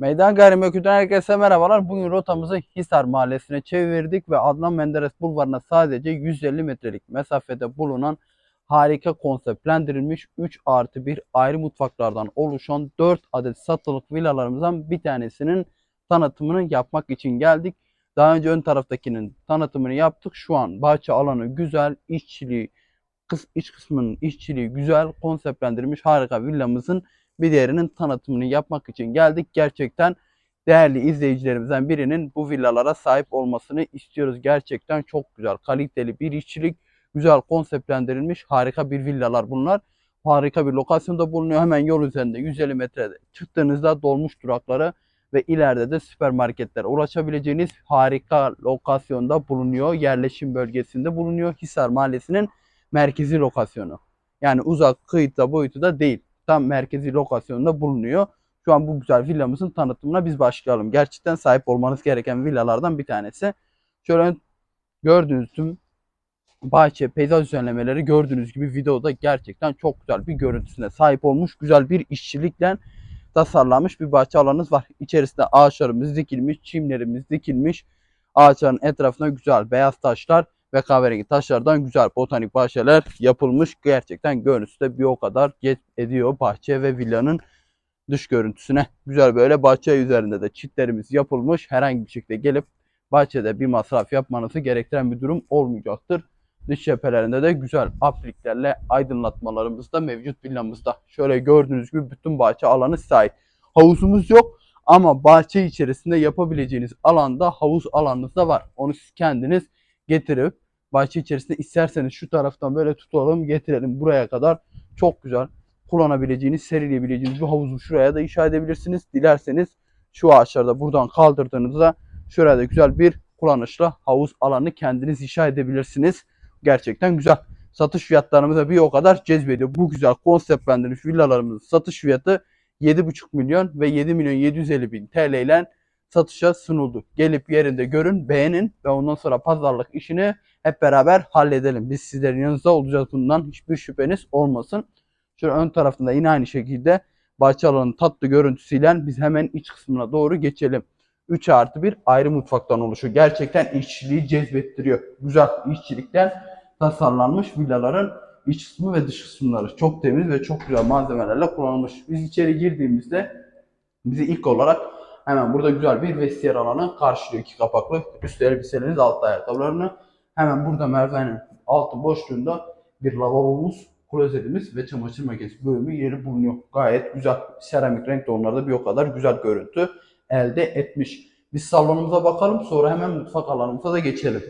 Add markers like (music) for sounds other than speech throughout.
Meydan Gayrimenkul'den herkese merhabalar. Bugün rotamızı Hisar Mahallesi'ne çevirdik ve Adnan Menderes Bulvarı'na sadece 150 metrelik mesafede bulunan harika konseptlendirilmiş 3 artı 1 ayrı mutfaklardan oluşan 4 adet satılık villalarımızdan bir tanesinin tanıtımını yapmak için geldik. Daha önce ön taraftakinin tanıtımını yaptık. Şu an bahçe alanı güzel, işçiliği, kıs, iç kısmının işçiliği güzel, konseptlendirilmiş harika villamızın bir diğerinin tanıtımını yapmak için geldik. Gerçekten değerli izleyicilerimizden birinin bu villalara sahip olmasını istiyoruz. Gerçekten çok güzel, kaliteli bir işçilik, güzel konseptlendirilmiş harika bir villalar bunlar. Harika bir lokasyonda bulunuyor. Hemen yol üzerinde 150 metrede çıktığınızda dolmuş durakları ve ileride de süpermarketlere ulaşabileceğiniz harika lokasyonda bulunuyor. Yerleşim bölgesinde bulunuyor. Hisar Mahallesi'nin merkezi lokasyonu. Yani uzak kıyıda boyutu da değil tam merkezi lokasyonunda bulunuyor. Şu an bu güzel villamızın tanıtımına biz başlayalım. Gerçekten sahip olmanız gereken villalardan bir tanesi. Şöyle gördüğünüz tüm bahçe, peyzaj düzenlemeleri gördüğünüz gibi videoda gerçekten çok güzel bir görüntüsüne sahip olmuş. Güzel bir işçilikle tasarlanmış bir bahçe alanınız var. İçerisinde ağaçlarımız dikilmiş, çimlerimiz dikilmiş. Ağaçların etrafına güzel beyaz taşlar ve kahverengi taşlardan güzel botanik bahçeler yapılmış. Gerçekten görüntüsü de bir o kadar cezb ediyor bahçe ve villanın dış görüntüsüne. Güzel böyle bahçe üzerinde de çitlerimiz yapılmış. Herhangi bir şekilde gelip bahçede bir masraf yapmanızı gerektiren bir durum olmayacaktır. Dış cephelerinde de güzel apliklerle aydınlatmalarımız da mevcut villamızda. Şöyle gördüğünüz gibi bütün bahçe alanı sahip. Havuzumuz yok ama bahçe içerisinde yapabileceğiniz alanda havuz alanınız da var. Onu siz kendiniz getirip bahçe içerisinde isterseniz şu taraftan böyle tutalım getirelim buraya kadar çok güzel kullanabileceğiniz, serileyebileceğiniz bir havuzu şuraya da inşa edebilirsiniz. Dilerseniz şu ağaçlarda buradan kaldırdığınızda şuraya da güzel bir kullanışlı havuz alanı kendiniz inşa edebilirsiniz. Gerçekten güzel. Satış fiyatlarımıza bir o kadar cezbediyor. Bu güzel konseptlendirilmiş villalarımızın satış fiyatı 7,5 milyon ve 7 milyon 750 bin TL ile satışa sunuldu. Gelip yerinde görün, beğenin ve ondan sonra pazarlık işini hep beraber halledelim. Biz sizlerin yanınızda olacağız bundan. Hiçbir şüpheniz olmasın. Şöyle ön tarafında yine aynı şekilde bahçe alanının tatlı görüntüsüyle biz hemen iç kısmına doğru geçelim. 3 artı bir ayrı mutfaktan oluşuyor. Gerçekten işçiliği cezbettiriyor. Güzel işçilikten tasarlanmış villaların iç kısmı ve dış kısımları çok temiz ve çok güzel malzemelerle kullanılmış. Biz içeri girdiğimizde bizi ilk olarak Hemen burada güzel bir vestiyer alanı karşılıyor iki kapaklı. Üst elbiseleriniz, alt ayakkabılarını. Hemen burada merdivenin altı boşluğunda bir lavabomuz, klozetimiz ve çamaşır makinesi bölümü yeri bulunuyor. Gayet güzel. Seramik renk tonlarda bir o kadar güzel görüntü elde etmiş. Biz salonumuza bakalım sonra hemen mutfak alanımıza da geçelim.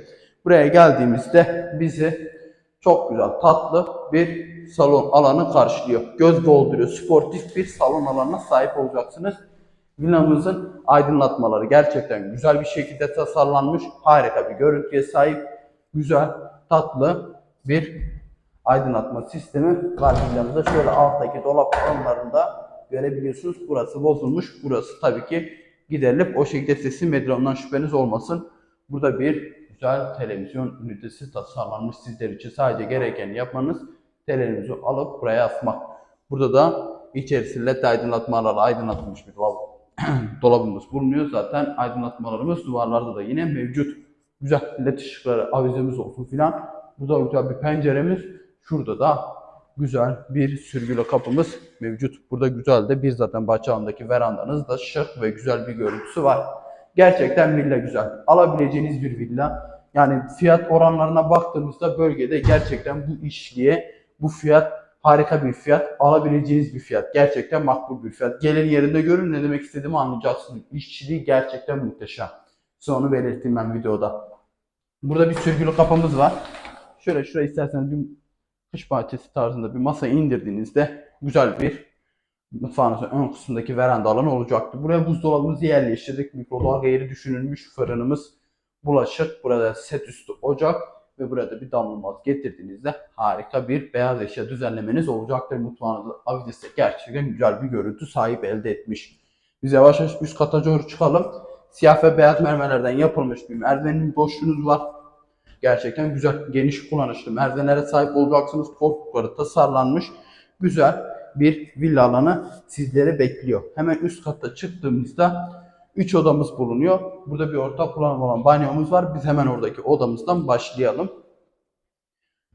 Buraya geldiğimizde bizi çok güzel tatlı bir salon alanı karşılıyor. Göz dolduruyor. Sportif bir salon alanına sahip olacaksınız. Villamızın aydınlatmaları gerçekten güzel bir şekilde tasarlanmış. Harika bir görüntüye sahip. Güzel, tatlı bir aydınlatma sistemi var villamızda. Şöyle alttaki dolap alanlarında görebiliyorsunuz. Burası bozulmuş. Burası tabii ki giderilip o şekilde sesi medyandan şüpheniz olmasın. Burada bir güzel televizyon ünitesi tasarlanmış sizler için. Sadece gereken yapmanız televizyonu alıp buraya asmak. Burada da içerisi led aydınlatmalarla aydınlatılmış bir (clears throat) dolabımız bulunuyor. Zaten aydınlatmalarımız duvarlarda da yine mevcut. Güzel led ışıkları, avizemiz olsun filan. Burada güzel bir penceremiz. Şurada da güzel bir sürgülü kapımız mevcut. Burada güzel de bir zaten bahçe alanındaki verandanız da şık ve güzel bir görüntüsü var. Gerçekten villa güzel. Alabileceğiniz bir villa. Yani fiyat oranlarına baktığımızda bölgede gerçekten bu işliğe bu fiyat harika bir fiyat, alabileceğiniz bir fiyat. Gerçekten makbul bir fiyat. Gelin yerinde görün ne demek istediğimi anlayacaksınız. İşçiliği gerçekten muhteşem. Size onu belirttim ben videoda. Burada bir sürgülü kapımız var. Şöyle şuraya isterseniz bir kış bahçesi tarzında bir masa indirdiğinizde güzel bir mutfağınızın ön kısmındaki veranda alanı olacaktı. Buraya buzdolabımızı yerleştirdik. Mikrodalga yeri düşünülmüş fırınımız, bulaşık, burada set üstü ocak ve burada bir damlamaz getirdiğinizde harika bir beyaz eşya düzenlemeniz olacaktır. Mutfağınızda avizesi gerçekten güzel bir görüntü sahip elde etmiş. Biz yavaş yavaş üst kata doğru çıkalım. Siyah ve beyaz mermerlerden yapılmış bir merdivenin boşluğunuz var. Gerçekten güzel, geniş kullanışlı merdivenlere sahip olacaksınız. Koltukları tasarlanmış. Güzel. bir villa alanı sizleri bekliyor. Hemen üst katta çıktığımızda 3 odamız bulunuyor. Burada bir ortak kullanım olan banyomuz var. Biz hemen oradaki odamızdan başlayalım.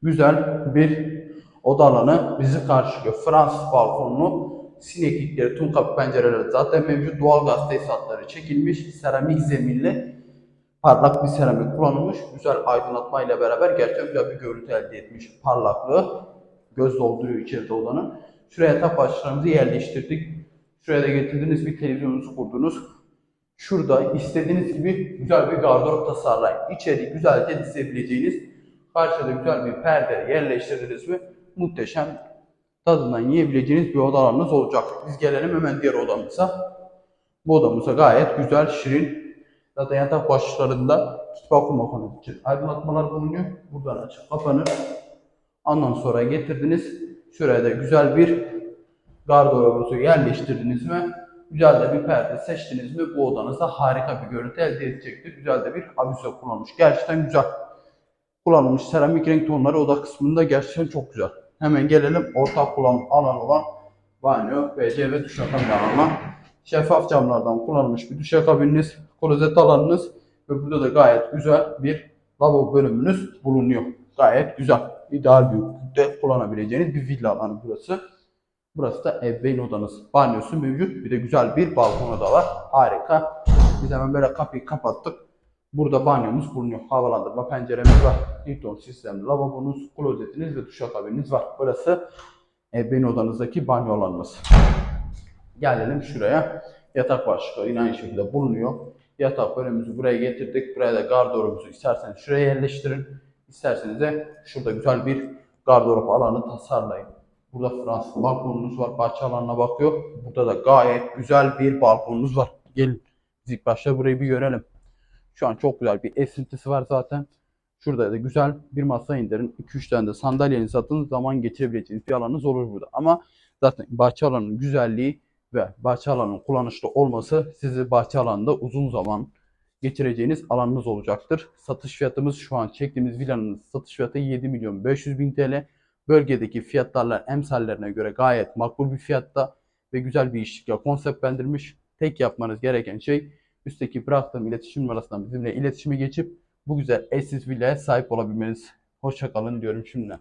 Güzel bir oda alanı bizi karşılıyor. Fransız balkonlu sineklikleri, tüm kapı pencereleri zaten mevcut. Doğalgaz tesisatları çekilmiş. Seramik zeminli parlak bir seramik kullanılmış. Güzel aydınlatmayla beraber gerçekten güzel bir görüntü elde etmiş. Parlaklığı göz dolduruyor içeride odanın. Şuraya yatak başlarımızı yerleştirdik. Şuraya da getirdiniz bir televizyonunuzu kurdunuz. Şurada istediğiniz gibi güzel bir gardırop tasarlayın. İçeri güzelce dizebileceğiniz karşıda güzel bir perde yerleştirdiniz mi muhteşem tadından yiyebileceğiniz bir oda alanınız olacak. Biz gelelim hemen diğer odamıza. Bu odamıza gayet güzel, şirin. Zaten yatak başlarında kitap okuma konusu için aydınlatmalar bulunuyor. Buradan açıp kapanır. Ondan sonra getirdiniz. Şuraya da güzel bir gardırobunuzu yerleştirdiniz mi? Güzel de bir perde seçtiniz mi? Bu odanızda harika bir görüntü elde edecektir. Güzel de bir avize kullanmış. Gerçekten güzel. Kullanılmış seramik renk tonları oda kısmında gerçekten çok güzel. Hemen gelelim ortak kullanım alanı olan banyo, WC ve duşakabin alanına. Şeffaf camlardan kullanılmış bir duşakabininiz, klozet alanınız ve burada da gayet güzel bir lavabo bölümünüz bulunuyor. Gayet güzel. İdeal büyüklükte kullanabileceğiniz bir villa alanı burası. Burası da ebeveyn odanız. Banyosu mevcut. Bir de güzel bir balkonu da var. Harika. Biz hemen böyle kapıyı kapattık. Burada banyomuz bulunuyor. Havalandırma penceremiz var. Hilton sistemli lavabonuz, klozetiniz ve duşakabininiz var. Burası ebeveyn odanızdaki banyo alanımız. Gelelim şuraya. Yatak başlığı yine aynı şekilde bulunuyor. Yatak bölümümüzü buraya getirdik. Buraya da gardırobumuzu isterseniz şuraya yerleştirin. İsterseniz de şurada güzel bir gardırop alanı tasarlayın. Burada Fransız balkonunuz var. Bahçe alanına bakıyor. Burada da gayet güzel bir balkonunuz var. Gelin biz ilk başta burayı bir görelim. Şu an çok güzel bir esintisi var zaten. Şurada da güzel bir masa indirin. 2-3 tane de sandalyenizi satın zaman geçirebileceğiniz bir alanınız olur burada. Ama zaten bahçe alanının güzelliği ve bahçe alanının kullanışlı olması sizi bahçe alanında uzun zaman geçireceğiniz alanınız olacaktır. Satış fiyatımız şu an çektiğimiz villanın satış fiyatı 7 milyon 500 bin TL. Bölgedeki fiyatlarla emsallerine göre gayet makbul bir fiyatta ve güzel bir işlikle konseptlendirmiş. Tek yapmanız gereken şey üstteki bıraktığım iletişim numarasından bizimle iletişime geçip bu güzel eşsiz villaya sahip olabilmeniz. Hoşçakalın diyorum şimdiden.